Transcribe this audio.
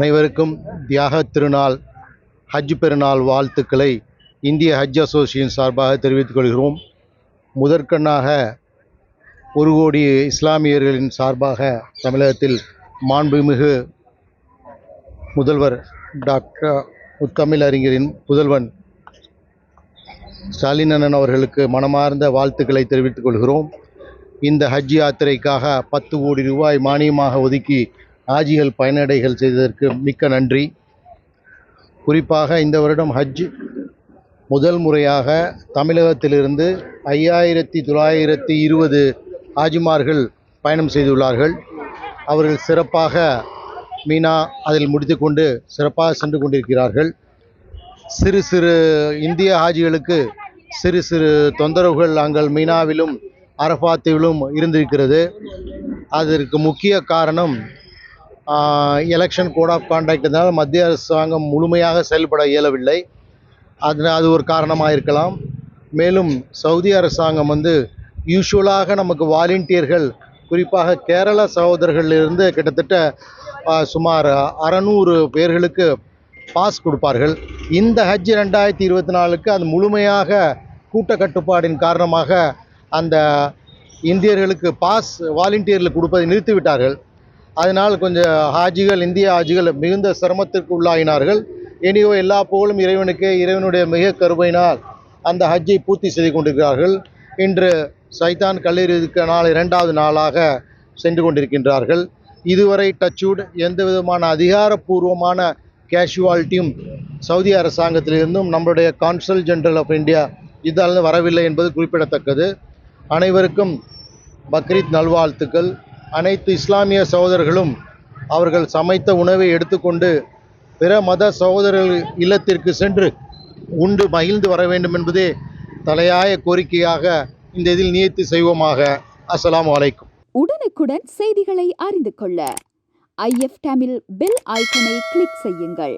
அனைவருக்கும் தியாக திருநாள் ஹஜ் பெருநாள் வாழ்த்துக்களை இந்திய ஹஜ் அசோசியேஷன் சார்பாக தெரிவித்துக் கொள்கிறோம். முதற்கண்ணாக ஒரு கோடி இஸ்லாமியர்களின் சார்பாக தமிழகத்தில் மாண்புமிகு முதல்வர் டாக்டர் முத்தமிழ் அறிஞரின் புதல்வன் ஸ்டாலின் அண்ணன் அவர்களுக்கு மனமார்ந்த வாழ்த்துக்களை தெரிவித்துக் கொள்கிறோம். இந்த ஹஜ் யாத்திரைக்காக பத்து கோடி ரூபாய் மானியமாக ஒதுக்கி ஆஜிகள் பயனடைகள் செய்ததற்கு மிக்க நன்றி. குறிப்பாக இந்த வருடம் ஹஜ் முதல் முறையாக தமிழகத்திலிருந்து ஐயாயிரத்தி தொள்ளாயிரத்தி இருபது ஆஜிமார்கள் பயணம் செய்துள்ளார்கள். அவர்கள் சிறப்பாக மீனா அதில் முடித்துக்கொண்டு சிறப்பாக சென்று கொண்டிருக்கிறார்கள். சிறு சிறு இந்திய ஹாஜிகளுக்கு சிறு சிறு தொந்தரவுகள் அங்கள் மீனாவிலும் அரபாத்திலும் இருந்திருக்கிறது. அதற்கு முக்கிய காரணம் எலெக்ஷன் கோட் ஆஃப் கான்டாக்டினால் மத்திய அரசாங்கம் முழுமையாக செயல்பட இயலவில்லை. அது அது ஒரு காரணமாக இருக்கலாம். மேலும் சவுதி அரசாங்கம் வந்து யூஷுவலாக நமக்கு வாலண்டியர்கள் குறிப்பாக கேரள சகோதரர்களிலிருந்து கிட்டத்தட்ட சுமார் அறநூறு பேர்களுக்கு பாஸ் கொடுப்பார்கள். இந்த ஹஜ் ரெண்டாயிரத்தி இருபத்தி நாலுக்கு அது முழுமையாக கூட்ட கட்டுப்பாடின் காரணமாக அந்த இந்தியர்களுக்கு பாஸ் வாலண்டியரில் கொடுப்பதை நிறுத்திவிட்டார்கள். அதனால் கொஞ்சம் ஹாஜிகள் இந்திய ஹாஜிகள் மிகுந்த சிரமத்திற்கு உள்ளாயினார்கள். இனியோ எல்லா புகழும் இறைவனுக்கே இறைவனுடைய மிக கருவையினால் அந்த ஹஜ்ஜை பூர்த்தி செய்து கொண்டிருக்கிறார்கள். இன்று சைத்தான் கல்லூரிக்கு நாள் இரண்டாவது நாளாக சென்று கொண்டிருக்கின்றார்கள். இதுவரை டச்சூட் எந்த விதமான அதிகாரப்பூர்வமான கேஷுவாலிட்டியும் சவுதி அரசாங்கத்திலிருந்தும் நம்மளுடைய கான்சல் ஜெனரல் ஆஃப் இந்தியா இதாலிருந்து வரவில்லை என்பது குறிப்பிடத்தக்கது. அனைவருக்கும் பக்ரீத் நல்வாழ்த்துக்கள். அனைத்து இஸ்லாமிய சகோதரர்களும் அவர்கள் சமைத்த உணவை எடுத்துக்கொண்டு பிற மத சகோதரர்கள் இல்லத்திற்கு சென்று உண்டு மகிழ்ந்து வர வேண்டும் என்பதே தலையாய கோரிக்கையாக இந்த இதில் நியத்து செய்வோமாக. அஸ்லாம் அலைக்கும். உடனுக்குடன் செய்திகளை அறிந்து கொள்ள ஐஎஃப் தமிழ் பெல் ஐக்கனை கிளிக் செய்யுங்கள்.